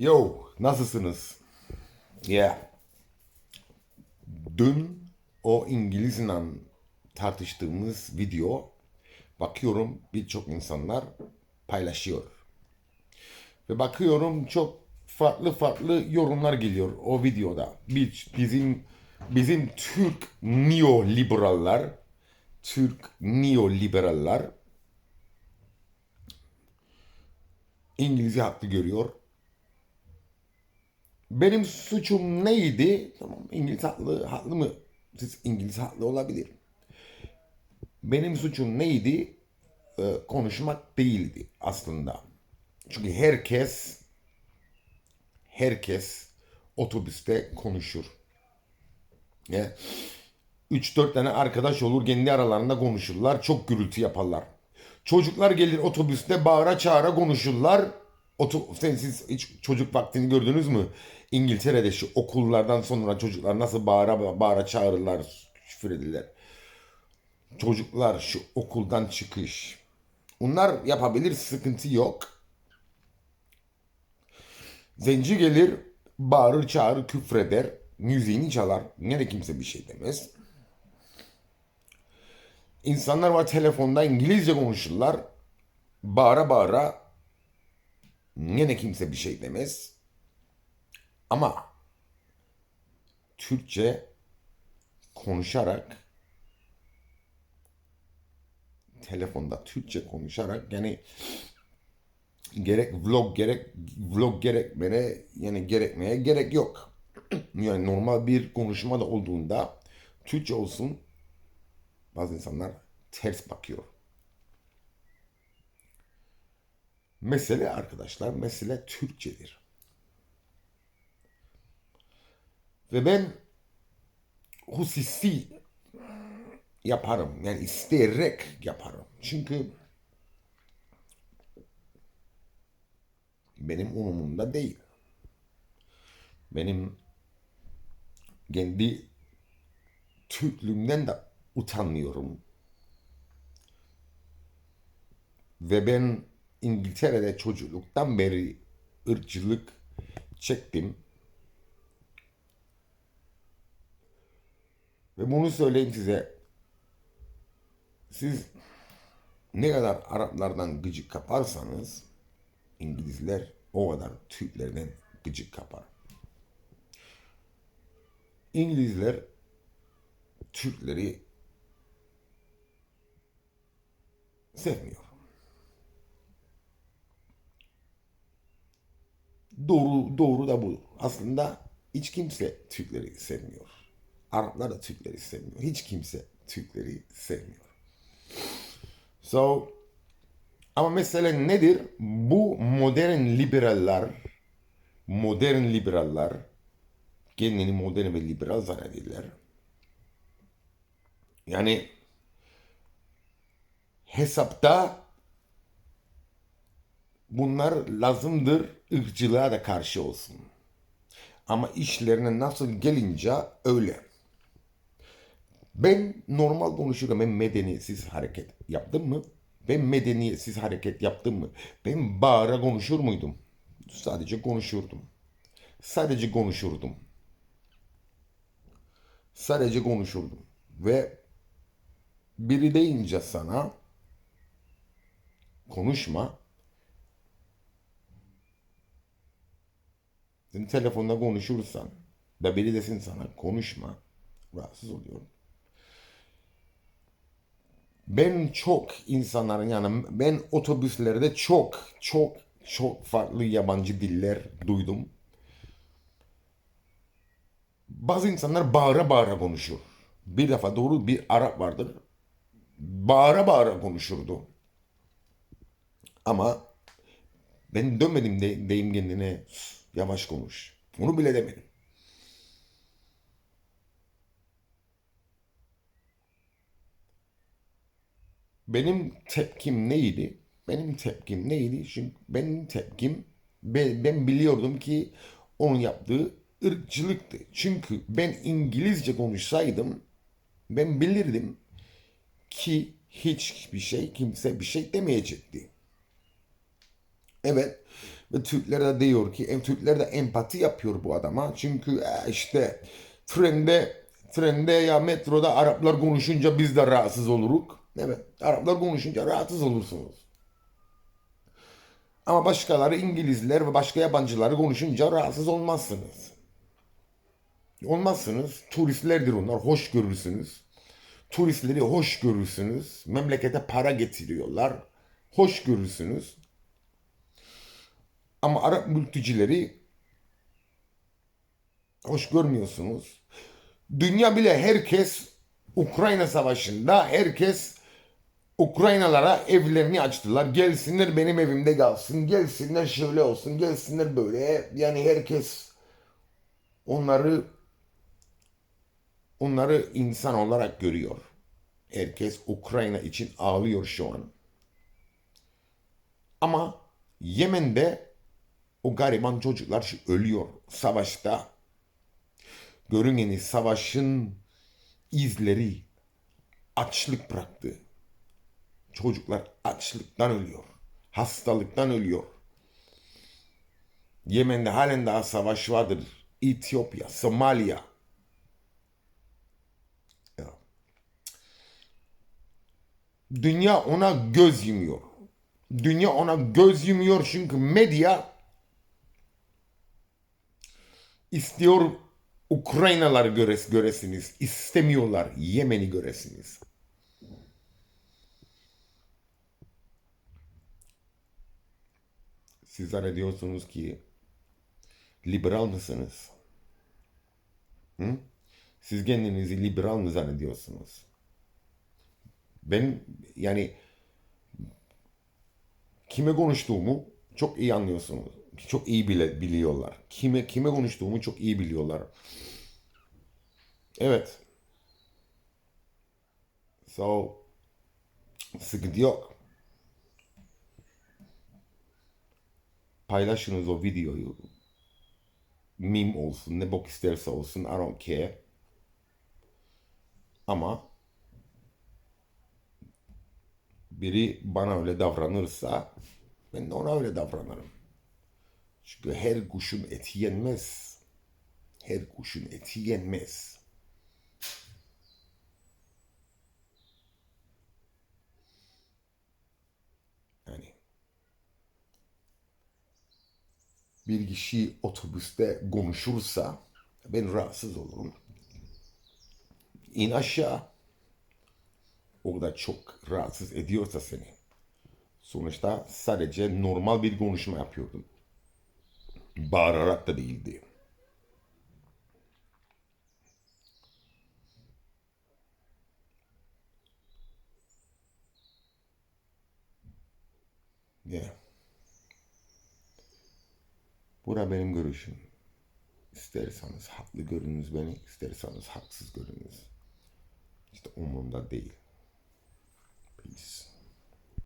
Yo, nasılsınız? Yeah. Dün o İngilizle tartıştığımız video bakıyorum birçok insanlar paylaşıyor. Ve bakıyorum çok farklı farklı yorumlar geliyor o videoda. Bir, bizim bizim Türk neoliberaller Türk neoliberaller İngilizce haklı görüyor. Benim suçum neydi? Tamam İngiliz haklı, haklı mı? Siz İngiliz haklı olabilir. Benim suçum neydi? Ee, konuşmak değildi aslında. Çünkü herkes herkes otobüste konuşur. Ya, 3-4 tane arkadaş olur kendi aralarında konuşurlar. Çok gürültü yaparlar. Çocuklar gelir otobüste bağıra çağıra konuşurlar. Sen, siz hiç çocuk vaktini gördünüz mü? İngiltere'de şu okullardan sonra çocuklar nasıl bağıra bağıra çağırırlar, küfür ederler. Çocuklar şu okuldan çıkış. Bunlar yapabilir sıkıntı yok. Zenci gelir bağırır çağırır küfreder. Müziğini çalar. Yine kimse bir şey demez. İnsanlar var telefonda İngilizce konuşurlar. Bağıra bağıra yine kimse bir şey demez. Ama Türkçe konuşarak telefonda Türkçe konuşarak yani gerek vlog gerek vlog gerekmene yani gerekmeye gerek yok. Yani normal bir konuşma da olduğunda Türkçe olsun bazı insanlar ters bakıyor. Mesele arkadaşlar, mesele Türkçedir. Ve ben hususi yaparım. Yani isteyerek yaparım. Çünkü benim umumumda değil. Benim kendi Türklüğümden de utanmıyorum. Ve ben İngiltere'de çocukluktan beri ırkçılık çektim. Ve bunu söyleyeyim size. Siz ne kadar Araplardan gıcık kaparsanız İngilizler o kadar Türklerden gıcık kapar. İngilizler Türkleri sevmiyor. Doğru, doğru da bu. Aslında hiç kimse Türkleri sevmiyor. Araplar da Türkleri sevmiyor. Hiç kimse Türkleri sevmiyor. So, ama mesele nedir? Bu modern liberaller, modern liberaller, kendini modern ve liberal zannederler. Yani hesapta bunlar lazımdır ırkçılığa da karşı olsun. Ama işlerine nasıl gelince öyle. Ben normal konuşuyorum. Ben medeniyetsiz hareket yaptım mı? Ben medeniyetsiz hareket yaptım mı? Ben bağıra konuşur muydum? Sadece konuşurdum. Sadece konuşurdum. Sadece konuşurdum. Ve biri deyince sana konuşma. Sen telefonda konuşursan ve biri desin sana konuşma. Rahatsız oluyorum. Ben çok insanların yani ben otobüslerde çok çok çok farklı yabancı diller duydum. Bazı insanlar bağıra bağıra konuşur. Bir defa doğru bir Arap vardır. Bağıra bağıra konuşurdu. Ama ben dönmedim de, deyim kendine yavaş konuş. Onu bile demedim. Benim tepkim neydi? Benim tepkim neydi? Çünkü benim tepkim ben, ben biliyordum ki onun yaptığı ırkçılıktı. Çünkü ben İngilizce konuşsaydım ben bilirdim ki hiçbir şey kimse bir şey demeyecekti. Evet Ve Türkler de diyor ki, em, Türkler de empati yapıyor bu adama. Çünkü e, işte trende, trende ya metroda Araplar konuşunca biz de rahatsız oluruk. Evet, Araplar konuşunca rahatsız olursunuz. Ama başkaları İngilizler ve başka yabancıları konuşunca rahatsız olmazsınız. Olmazsınız. Turistlerdir onlar. Hoş görürsünüz. Turistleri hoş görürsünüz. Memlekete para getiriyorlar. Hoş görürsünüz. Ama Arap mültecileri hoş görmüyorsunuz. Dünya bile herkes Ukrayna savaşında herkes Ukraynalara evlerini açtılar. Gelsinler benim evimde kalsın. Gelsinler şöyle olsun. Gelsinler böyle. Yani herkes onları onları insan olarak görüyor. Herkes Ukrayna için ağlıyor şu an. Ama Yemen'de o gariban çocuklar ölüyor savaşta. Görüneni savaşın izleri açlık bıraktı. Çocuklar açlıktan ölüyor. Hastalıktan ölüyor. Yemen'de halen daha savaş vardır. Etiyopya, Somalya. Ya. Dünya ona göz yumuyor. Dünya ona göz yumuyor çünkü medya istiyor Ukraynalar göres göresiniz. İstemiyorlar Yemen'i göresiniz. Siz zannediyorsunuz ki liberal mısınız? Hı? Siz kendinizi liberal mı zannediyorsunuz? Ben yani kime konuştuğumu çok iyi anlıyorsunuz. Çok iyi bile biliyorlar. Kime kime konuştuğumu çok iyi biliyorlar. Evet. So sıkıntı yok. Paylaşınız o videoyu. Meme olsun, ne bok isterse olsun. I don't care. Ama biri bana öyle davranırsa ben de ona öyle davranırım. Çünkü her kuşun eti yenmez. Her kuşun eti yenmez. Yani bir kişi otobüste konuşursa ben rahatsız olurum. İn aşağı. O kadar çok rahatsız ediyorsa seni. Sonuçta sadece normal bir konuşma yapıyordun. Bağırarak da değildi. Yeah. Bu da benim görüşüm. İsterseniz haklı görünüz beni, isterseniz haksız görünüz. İşte umurumda değil. Peace.